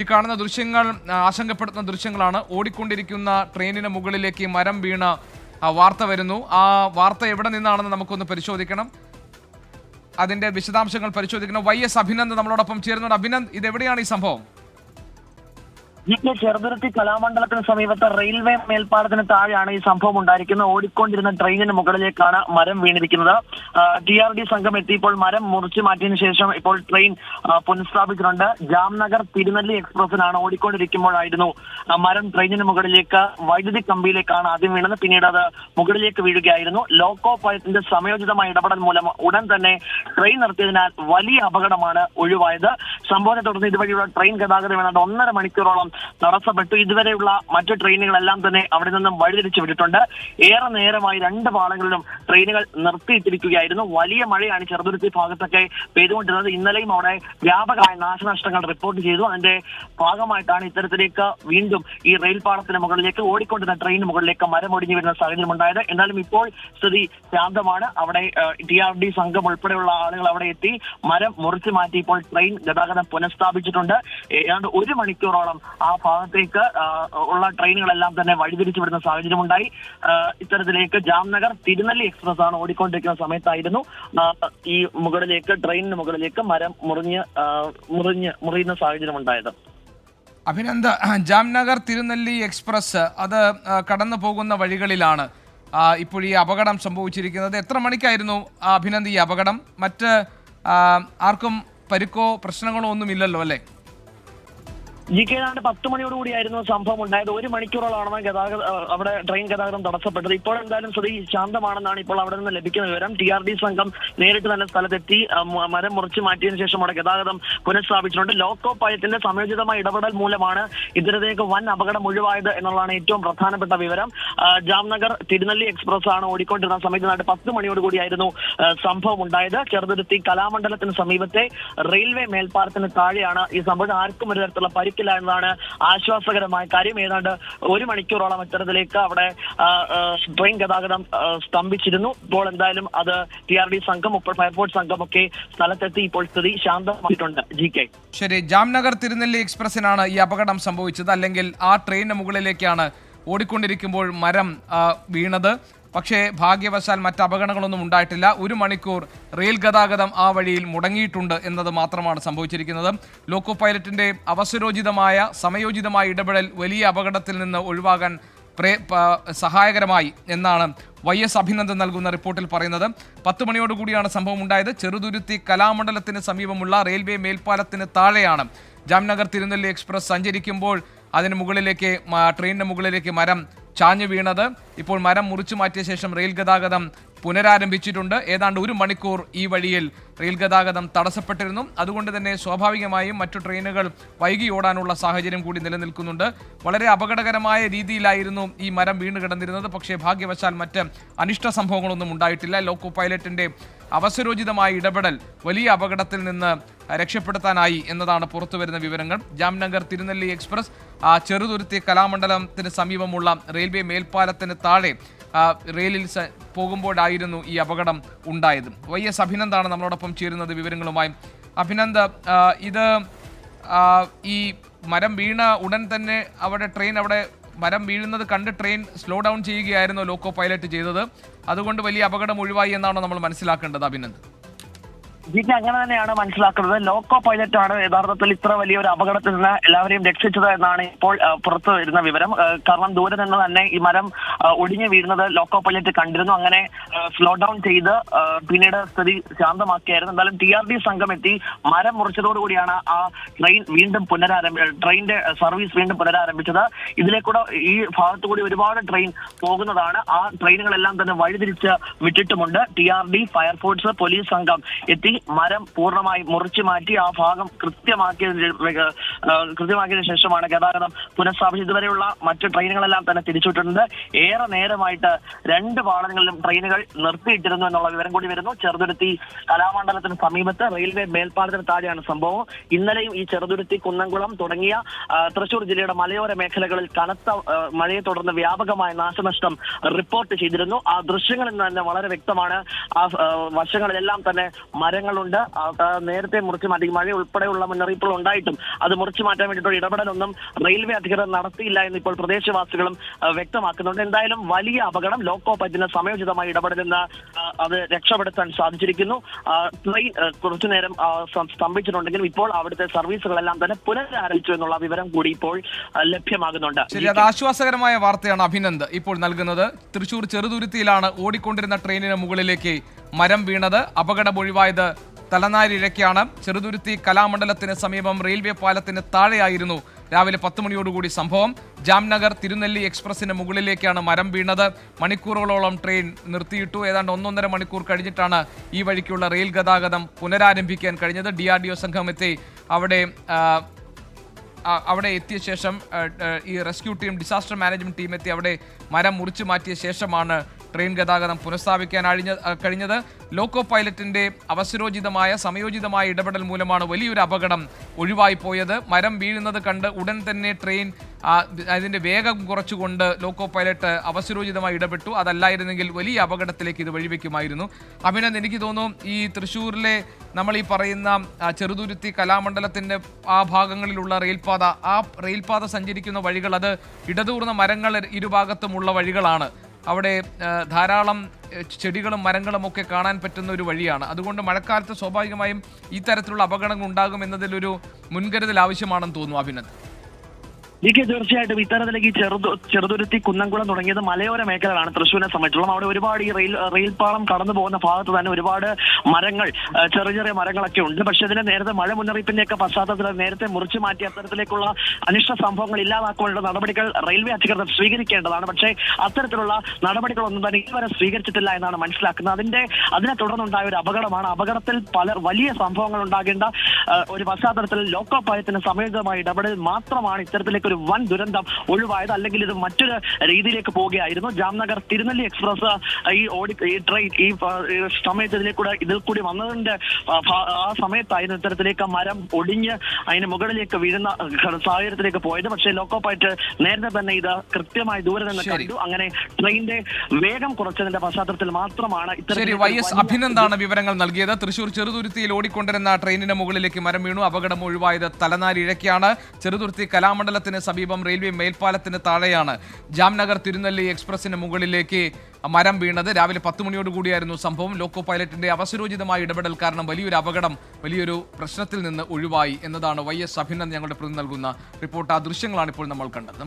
ഈ കാണുന്ന ദൃശ്യങ്ങൾ ആശങ്കപ്പെടുത്തുന്ന ദൃശ്യങ്ങളാണ്. ഓടിക്കൊണ്ടിരിക്കുന്ന ട്രെയിനിന് മുകളിലേക്ക് മരം വീണ വാർത്ത വരുന്നു. ആ വാർത്ത എവിടെ നിന്നാണെന്ന് നമുക്കൊന്ന് പരിശോധിക്കണം. അതിന്റെ വിശദാംശങ്ങൾ പരിശോധിക്കണം. വൈ എസ് അഭിനന്ദ് നമ്മളോടൊപ്പം ചേരുന്നുണ്ട്. അഭിനന്ദ് ഇത് എവിടെയാണ് ഈ സംഭവം? ജി കെ ചെറുതുരുത്തി കലാമണ്ഡലത്തിന് സമീപത്തെ റെയിൽവേ മേൽപ്പാലത്തിന് താഴെയാണ് ഈ സംഭവം ഉണ്ടായിരിക്കുന്നത്. ഓടിക്കൊണ്ടിരുന്ന ട്രെയിനിന് മുകളിലേക്കാണ് മരം വീണിരിക്കുന്നത്. ടി ആർ ഡി സംഘം എത്തിയപ്പോൾ മരം മുറിച്ചു മാറ്റിയതിനു ശേഷം ഇപ്പോൾ ട്രെയിൻ പുനഃസ്ഥാപിച്ചിട്ടുണ്ട് ജാംനഗർ തിരുനെല്ലി എക്സ്പ്രസിനാണ് ഓടിക്കൊണ്ടിരിക്കുമ്പോഴായിരുന്നു മരം ട്രെയിനിന് മുകളിലേക്ക് വൈദ്യുതി കമ്പിയിലേക്കാണ് ആദ്യം വീണത്. പിന്നീട് അത് മുകളിലേക്ക് വീഴുകയായിരുന്നു. ലോക്കോ പൈലറ്റിന്റെ സമയോചിതമായ ഇടപെടൽ മൂലം ഉടൻ തന്നെ ട്രെയിൻ നിർത്തിയതിനാൽ വലിയ അപകടമാണ് ഒഴിവായത്. സംഭവത്തെ തുടർന്ന് ഇതുവഴിയുള്ള ട്രെയിൻ ഗതാഗതം ഏതാണ്ട് ഒന്നര മണിക്കൂറോളം തടസ്സപ്പെട്ടു. ഇതുവരെയുള്ള മറ്റു ട്രെയിനുകളെല്ലാം തന്നെ അവിടെ നിന്നും വഴിതിരിച്ചു വിട്ടിട്ടുണ്ട്. ഏറെ നേരമായി രണ്ട് പാളങ്ങളിലും ട്രെയിനുകൾ നിർത്തിയിട്ടിരിക്കുകയായിരുന്നു. വലിയ മഴയാണ് ചെറുതുരുത്തി ഭാഗത്തൊക്കെ പെയ്തുകൊണ്ടിരുന്നത്. ഇന്നലെയും അവിടെ വ്യാപകമായ നാശനഷ്ടങ്ങൾ റിപ്പോർട്ട് ചെയ്തു. അതിന്റെ ഭാഗമായിട്ടാണ് ഇത്തരത്തിലേക്ക് വീണ്ടും ഈ റെയിൽ പാളത്തിന് മുകളിലേക്ക് ഓടിക്കൊണ്ടിരുന്ന ട്രെയിൻ മുകളിലേക്ക് മരം ഒടിഞ്ഞു വരുന്ന സാഹചര്യം ഉണ്ടായത് എന്നാലും ഇപ്പോൾ സ്ഥിതി ശാന്തമാണ്. അവിടെ ടി ആർ ഡി സംഘം ഉൾപ്പെടെയുള്ള ആളുകൾ അവിടെ എത്തി. മരം മുറിച്ചു മാറ്റി ഇപ്പോൾ ട്രെയിൻ ഗതാഗതം പുനഃസ്ഥാപിച്ചിട്ടുണ്ട്. ഏതാണ്ട് ഒരു മണിക്കൂറോളം ആ ഭാഗത്തേക്ക് ഉള്ള ട്രെയിനുകളെല്ലാം തന്നെ വഴിതിരിച്ചു വിടുന്ന സാഹചര്യമുണ്ടായി. ഇത്തരത്തിലേക്ക് ജാംനഗർ തിരുനെല്ലി എക്സ്പ്രസ് ആണ് ഓടിക്കൊണ്ടിരിക്കുന്ന സമയത്തായിരുന്നു. ഈ മുകളിലേക്ക് ട്രെയിനിന് മുകളിലേക്ക് മരം മുറിഞ്ഞ് മുറിഞ്ഞ് മുറിയുന്ന സാഹചര്യം ഉണ്ടായത് അഭിനന്ദ ജാംനഗർ തിരുനെല്ലി എക്സ്പ്രസ് അത് കടന്നു പോകുന്ന വഴികളിലാണ് ഇപ്പോൾ ഈ അപകടം സംഭവിച്ചിരിക്കുന്നത്. എത്ര മണിക്കായിരുന്നു അഭിനന്ദ് ഈ അപകടം? മറ്റ് ആർക്കും പരിക്കോ പ്രശ്നങ്ങളോ ഒന്നും ഇല്ലല്ലോ അല്ലേ? ജി കെ ഏതാണ്ട് പത്ത് മണിയോടുകൂടിയായിരുന്നു സംഭവം ഉണ്ടായത്. ഒരു മണിക്കൂറോളമാണ് ഗതാഗത അവിടെ ട്രെയിൻ ഗതാഗതം തടസ്സപ്പെട്ടത്. ഇപ്പോൾ എന്തായാലും സ്ഥിതി ശാന്തമാണെന്നാണ് ഇപ്പോൾ അവിടെ നിന്ന് ലഭിക്കുന്ന വിവരം. ടി ആർ ഡി സംഘം നേരിട്ട് തന്നെ സ്ഥലത്തെത്തി മരം മുറിച്ച് മാറ്റിയതിനു ശേഷം അവിടെ ഗതാഗതം പുനഃസ്ഥാപിച്ചിട്ടുണ്ട്. ലോക്കോ പായത്തിന്റെ സമയോചിതമായ ഇടപെടൽ മൂലമാണ് ഇതിനേക്ക് വൻ അപകടം ഒഴിവായത് എന്നുള്ളതാണ് ഏറ്റവും പ്രധാനപ്പെട്ട വിവരം. ജാംനഗർ തിരുനെല്ലി എക്സ്പ്രസ് ആണ് ഓടിക്കൊണ്ടിരുന്ന സമയത്ത് ഏതാണ്ട് പത്ത് മണിയോടുകൂടിയായിരുന്നു സംഭവം ഉണ്ടായത്. ചെറുതുരുത്തി കലാമണ്ഡലത്തിന് സമീപത്തെ റെയിൽവേ മേൽപ്പാലത്തിന് താഴെയാണ് ഈ സംഭവം. ആർക്കും ഒരു തരത്തിലുള്ള പരിക്കില്ല എന്നതാണ് ആശ്വാസകരമായ കാര്യം. ഏതാണ്ട് ഒരു മണിക്കൂറോളം ഇത്തരത്തിലേക്ക് അവിടെ ട്രെയിൻ ഗതാഗതം സ്തംഭിച്ചിരുന്നു. ഇപ്പോൾ എന്തായാലും അത് ടി ആർ ഡി സംഘം ഇപ്പോൾ ഫയർഫോഴ്സ് സംഘമൊക്കെ സ്ഥലത്തെത്തി ഇപ്പോൾ സ്ഥിതി ശാന്തമായിട്ടുണ്ട്. G K. ശരി ജാംനഗർ തിരുനെല്ലി എക്സ്പ്രസിനാണ് ഈ അപകടം സംഭവിച്ചത്. അല്ലെങ്കിൽ ആ ട്രെയിനിന് മുകളിലേക്കാണ് ഓടിക്കൊണ്ടിരിക്കുമ്പോൾ മരം വീണത്. പക്ഷേ ഭാഗ്യവശാൽ മറ്റ് അപകടങ്ങളൊന്നും ഉണ്ടായിട്ടില്ല. ഒരു മണിക്കൂർ റെയിൽ ഗതാഗതം ആ വഴിയിൽ മുടങ്ങിയിട്ടുണ്ട് എന്നത് മാത്രമാണ് സംഭവിച്ചിരിക്കുന്നത്. ലോക്കോ പൈലറ്റിന്റെ അവസരോചിതമായ സമയോചിതമായ ഇടപെടൽ വലിയ അപകടത്തിൽ നിന്ന് ഒഴിവാകാൻ പ്രേ സഹായകരമായി എന്നാണ് വൈ എസ് അഭിനന്ദൻ നൽകുന്ന റിപ്പോർട്ടിൽ പറയുന്നത്. പത്ത് മണിയോടുകൂടിയാണ് സംഭവം ഉണ്ടായത്. ചെറുതുരുത്തി കലാമണ്ഡലത്തിന് സമീപമുള്ള റെയിൽവേ മേൽപ്പാലത്തിന് താഴെയാണ് ജാംനഗർ തിരുനെല്ലി എക്സ്പ്രസ് സഞ്ചരിക്കുമ്പോൾ അതിന് മുകളിലേക്ക് ട്രെയിനിന് മുകളിലേക്ക് മരം ചാഞ്ഞു വീണത്. ഇപ്പോൾ മരം മുറിച്ചു മാറ്റിയ ശേഷം റെയിൽ ഗതാഗതം പുനരാരംഭിച്ചിട്ടുണ്ട്. ഏതാണ്ട് ഒരു മണിക്കൂർ ഈ വഴിയിൽ റെയിൽ ഗതാഗതം തടസ്സപ്പെട്ടിരുന്നു. അതുകൊണ്ട് തന്നെ സ്വാഭാവികമായും മറ്റു ട്രെയിനുകൾ വൈകി ഓടാനുള്ള സാഹചര്യം കൂടി നിലനിൽക്കുന്നുണ്ട്. വളരെ അപകടകരമായ രീതിയിലായിരുന്നു ഈ മരം വീണ് കിടന്നിരുന്നത് പക്ഷേ ഭാഗ്യവശാൽ മറ്റ് അനിഷ്ട സംഭവങ്ങളൊന്നും ഉണ്ടായിട്ടില്ല. ലോക്കോ പൈലറ്റിന്റെ അവസരോചിതമായ ഇടപെടൽ വലിയ അപകടത്തിൽ നിന്ന് രക്ഷപ്പെടുത്താനായി എന്നതാണ് പുറത്തുവരുന്ന വിവരങ്ങൾ. ജാംനഗർ തിരുനെല്ലി എക്സ്പ്രസ് ചെറുതുരുത്തി കലാമണ്ഡലത്തിന് സമീപമുള്ള റെയിൽവേ മേൽപ്പാലത്തിന് താഴെ റെയിലിൽ പോകുമ്പോഴായിരുന്നു ഈ അപകടം ഉണ്ടായത്. വൈ എസ് അഭിനന്ദാണ് നമ്മളോടൊപ്പം ചേരുന്നത് വിവരങ്ങളുമായി. അഭിനന്ദ് ഇത് ഈ മരം വീണ ഉടൻ തന്നെ അവിടെ ട്രെയിൻ അവിടെ മരം വീഴുന്നത് കണ്ട് ട്രെയിൻ സ്ലോ ഡൗൺ ചെയ്യുകയായിരുന്നു ലോക്കോ പൈലറ്റ് ചെയ്തത്. അതുകൊണ്ട് വലിയ അപകടം ഒഴിവായി എന്നാണോ നമ്മൾ മനസ്സിലാക്കേണ്ടത് അഭിനന്ദ്. ജിക്ക് അങ്ങനെ തന്നെയാണ് മനസ്സിലാക്കുന്നത്. ലോക്കോ പൈലറ്റ് ആണ് യഥാർത്ഥത്തിൽ ഇത്ര വലിയൊരു അപകടത്തിൽ നിന്ന് എല്ലാവരെയും രക്ഷിച്ചത് എന്നാണ് ഇപ്പോൾ പുറത്തു വരുന്ന വിവരം. കാരണം ദൂരെ നിന്ന് തന്നെ ഈ മരം ഒടിഞ്ഞു വീഴുന്നത് ലോക്കോ പൈലറ്റ് കണ്ടിരുന്നു. അങ്ങനെ സ്ലോ ഡൗൺ ചെയ്ത് പിന്നീട് സ്ഥിതി ശാന്തമാക്കിയായിരുന്നു. എന്തായാലും ടി ആർ ഡി സംഘം എത്തി മരം മുറിച്ചതോടുകൂടിയാണ് ആ ട്രെയിൻ വീണ്ടും പുനരാരംഭ ട്രെയിനിന്റെ സർവീസ് വീണ്ടും പുനരാരംഭിച്ചത്. ഇതിലേക്കൂടെ ഈ ഭാഗത്തു കൂടി ഒരുപാട് ട്രെയിൻ പോകുന്നതാണ്. ആ ട്രെയിനുകളെല്ലാം തന്നെ വഴിതിരിച്ച് വിട്ടിട്ടുമുണ്ട്. T R D fire force police സംഘം എത്തി. മരം പൂർണമായി മുറിച്ചു മാറ്റി ആ ഭാഗം കൃത്യമാക്കിയതിന് കൃത്യമാക്കിയതിനു ശേഷമാണ് ഗതാഗതം പുനഃസ്ഥാപിച്ചത്. ഇതുവരെയുള്ള മറ്റ് ട്രെയിനുകളെല്ലാം തന്നെ തിരിച്ചുവിട്ടിട്ടുണ്ട്. ഏറെ നേരമായിട്ട് രണ്ട് പാളങ്ങളിലും ട്രെയിനുകൾ നിർത്തിയിട്ടിരുന്നു എന്നുള്ള വിവരം കൂടി വരുന്നു. ചെറുതുരുത്തി കലാമണ്ഡലത്തിന് സമീപത്ത് റെയിൽവേ മേൽപ്പാലത്തിന് താഴെയാണ് സംഭവം. ഇന്നലെയും ഈ ചെറുതുരുത്തി കുന്നംകുളം തുടങ്ങിയ തൃശൂർ ജില്ലയുടെ മലയോര മേഖലകളിൽ കനത്ത മഴയെ തുടർന്ന് വ്യാപകമായ നാശനഷ്ടം റിപ്പോർട്ട് ചെയ്തിരുന്നു. ആ ദൃശ്യങ്ങളിൽ നിന്ന് തന്നെ വളരെ വ്യക്തമാണ്. ആ, വശങ്ങളിലെല്ലാം തന്നെ മരങ്ങൾ ആ, നേരത്തെ മുറിച്ചു മാറ്റി മഴ ഉൾപ്പെടെയുള്ള മുന്നറിയിപ്പുകൾ ഉണ്ടായിട്ടും അത് മുറിച്ചു മാറ്റാൻ വേണ്ടിയിട്ടുള്ള ഇടപെടലൊന്നും റെയിൽവേ അധികൃതർ നടത്തിയില്ല എന്ന് ഇപ്പോൾ പ്രദേശവാസികളും വ്യക്തമാക്കുന്നുണ്ട്. എന്തായാലും വലിയ അപകടം ലോക്കോ പറ്റിന് സമയോചിതമായി ഇടപെടലെന്ന് അത് രക്ഷപ്പെടുത്താൻ സാധിച്ചിരിക്കുന്നു. ട്രെയിൻ കുറച്ചു നേരം സ്തംഭിച്ചിട്ടുണ്ടെങ്കിലും ഇപ്പോൾ അവിടുത്തെ സർവീസുകളെല്ലാം തന്നെ പുനരാരംഭിച്ചു എന്നുള്ള വിവരം കൂടി ഇപ്പോൾ ലഭ്യമാകുന്നുണ്ട്. ശരി അത് ആശ്വാസകരമായ വാർത്തയാണ് അഭിനന്ദ് ഇപ്പോൾ നൽകുന്നത്. തൃശൂർ ചെറുതുരുത്തിയിലാണ് ഓടിക്കൊണ്ടിരുന്ന ട്രെയിനിന് മുകളിലേക്ക് മരം വീണത് അപകടം ഒഴിവായത് തലനാരിഴയ്ക്കാണ്. ചെറുതുരുത്തി കലാമണ്ഡലത്തിന് സമീപം റെയിൽവേ പാലത്തിന് താഴെയായിരുന്നു രാവിലെ പത്ത് മണിയോടുകൂടി സംഭവം. ജാംനഗർ തിരുനെല്ലി എക്സ്പ്രസിന് മുകളിലേക്കാണ് മരം വീണത്. മണിക്കൂറുകളോളം ട്രെയിൻ നിർത്തിയിട്ടു. ഏതാണ്ട് ഒന്നൊന്നര മണിക്കൂർ കഴിഞ്ഞിട്ടാണ് ഈ വഴിക്കുള്ള റെയിൽ ഗതാഗതം പുനരാരംഭിക്കാൻ കഴിഞ്ഞത്. ഡി ആർ ഡി ഒ സംഘം എത്തി. അവിടെ അവിടെ എത്തിയ ശേഷം ഈ rescue team disaster management team എത്തി. അവിടെ മരം മുറിച്ചു മാറ്റിയ ശേഷമാണ് ട്രെയിൻ ഗതാഗതം പുനഃസ്ഥാപിക്കാൻ അഴിഞ്ഞ കഴിഞ്ഞത്. ലോക്കോ പൈലറ്റിന്റെ അവസരോചിതമായ സമയോചിതമായ ഇടപെടൽ മൂലമാണ് വലിയൊരു അപകടം ഒഴിവായി പോയത് മരം വീഴുന്നത് കണ്ട് ഉടൻ തന്നെ ട്രെയിൻ അതിന്റെ വേഗം കുറച്ചുകൊണ്ട് ലോക്കോ പൈലറ്റ് അവസരോചിതമായി ഇടപെട്ടു. അതല്ലായിരുന്നെങ്കിൽ വലിയ അപകടത്തിലേക്ക് ഇത് വഴിവെക്കുമായിരുന്നു. അഭിനന്ദ് എനിക്ക് തോന്നുന്നു ഈ തൃശ്ശൂരിലെ നമ്മൾ ഈ പറയുന്ന ചെറുതുരുത്തി കലാമണ്ഡലത്തിന്റെ ആ ഭാഗങ്ങളിലുള്ള റെയിൽപാത ആ റെയിൽപാത സഞ്ചരിക്കുന്ന വഴികൾ അത് ഇടതൂർന്ന മരങ്ങൾ ഇരുഭാഗത്തുമുള്ള വഴികളാണ്. അവിടെ ധാരാളം ചെടികളും മരങ്ങളും ഒക്കെ കാണാൻ പറ്റുന്ന ഒരു വഴിയാണ്. അതുകൊണ്ട് മഴക്കാലത്ത് സ്വാഭാവികമായും ഈ തരത്തിലുള്ള അപകടങ്ങൾ ഉണ്ടാകും എന്നതിലൊരു മുൻകരുതൽ ആവശ്യമാണെന്ന് തോന്നുന്നു അഭിനന്ദ്. എനിക്ക് തീർച്ചയായിട്ടും ഇത്തരത്തിലേക്ക് ചെറുതു ചെറുതുരുത്തി കുന്നംകുളം തുടങ്ങിയത് മലയോര മേഖലകളാണ് തൃശ്ശൂരിനെ സംബന്ധിച്ചിടത്തോളം. അവിടെ ഒരുപാട് ഈ റെയിൽ റെയിൽ കടന്നു പോകുന്ന ഭാഗത്ത് തന്നെ ഒരുപാട് മരങ്ങൾ ചെറിയ ചെറിയ മരങ്ങളൊക്കെ ഉണ്ട്. പക്ഷെ ഇതിന് നേരത്തെ മഴ മുന്നറിയിപ്പിന്റെ ഒക്കെ പശ്ചാത്തലത്തിൽ നേരത്തെ മുറിച്ചു മാറ്റി അത്തരത്തിലേക്കുള്ള അനിഷ്ട സംഭവങ്ങൾ ഇല്ലാതാക്കാനുള്ള നടപടികൾ റെയിൽവേ അധികൃതർ സ്വീകരിക്കേണ്ടതാണ്. പക്ഷേ അത്തരത്തിലുള്ള നടപടികളൊന്നും തന്നെ ഇതുവരെ സ്വീകരിച്ചിട്ടില്ല എന്നാണ് മനസ്സിലാക്കുന്നത്. അതിന്റെ അതിനെ തുടർന്നുണ്ടായ ഒരു അപകടമാണ്. അപകടത്തിൽ പല വലിയ സംഭവങ്ങൾ ഉണ്ടാകേണ്ട ഒരു പശ്ചാത്തലത്തിൽ ലോക്കോ പായത്തിന് സമയോചിതമായ ഇടപെടൽ മാത്രമാണ് ഇത്തരത്തിലേക്ക് ഒരു വൻ ദുരന്തം ഒഴിവായത് അല്ലെങ്കിൽ ഇത് മറ്റൊരു രീതിയിലേക്ക് പോവുകയായിരുന്നു. ജാംനഗർ തിരുനെല്ലി എക്സ്പ്രസ് ഈ ഓടി ഈ ട്രെയിൻ ഈ സമയത്ത് ഇതിലെ കൂടെ ഇതിൽ കൂടി വന്നതിന്റെ ആ, സമയത്തായിരുന്നു ഇത്തരത്തിലേക്ക് മരം ഒടിഞ്ഞ് അതിന് മുകളിലേക്ക് വീഴുന്ന സാഹചര്യത്തിലേക്ക് പോയത്. പക്ഷേ ലോക്കോ പായിട്ട് നേരത്തെ തന്നെ ഇത് കൃത്യമായി ദൂരെ നിന്ന് കണ്ടു. അങ്ങനെ ട്രെയിനിന്റെ വേഗം കുറച്ചതിന്റെ പശ്ചാത്തലത്തിൽ മാത്രമാണ് വൈ എസ് അഭിനന്ദാണ് വിവരങ്ങൾ നൽകിയത്. തൃശൂർ ചെറുതുരുത്തിയിൽ ഓടിക്കൊണ്ടിരുന്ന ട്രെയിനിന് മുകളിലേക്ക് മരം വീണു അപകടം ഒഴിവായത് തലനാരിഴയ്ക്കാണ്. ചെറുതുരുത്തി കലാമണ്ഡലത്തിന് സമീപം റെയിൽവേ മേൽപ്പാലത്തിന് താഴെയാണ്. ജാംനഗർ തിരുനെല്ലി എക്സ്പ്രസിന് മുകളിലേക്ക് മരം വീണത്. രാവിലെ പത്ത് മണിയോടുകൂടിയായിരുന്നു സംഭവം. ലോക്കോ പൈലറ്റിന്റെ അവസരോചിതമായ ഇടപെടൽ കാരണം വലിയൊരു അപകടം വലിയൊരു പ്രശ്നത്തിൽ നിന്ന് ഒഴിവായി എന്നതാണ് വൈ എസ് അഭിനന്ദ് ഞങ്ങളുടെ പ്രതി നൽകുന്ന റിപ്പോർട്ട്. ആ ദൃശ്യങ്ങളാണ് ഇപ്പോൾ നമ്മൾ കണ്ടത്.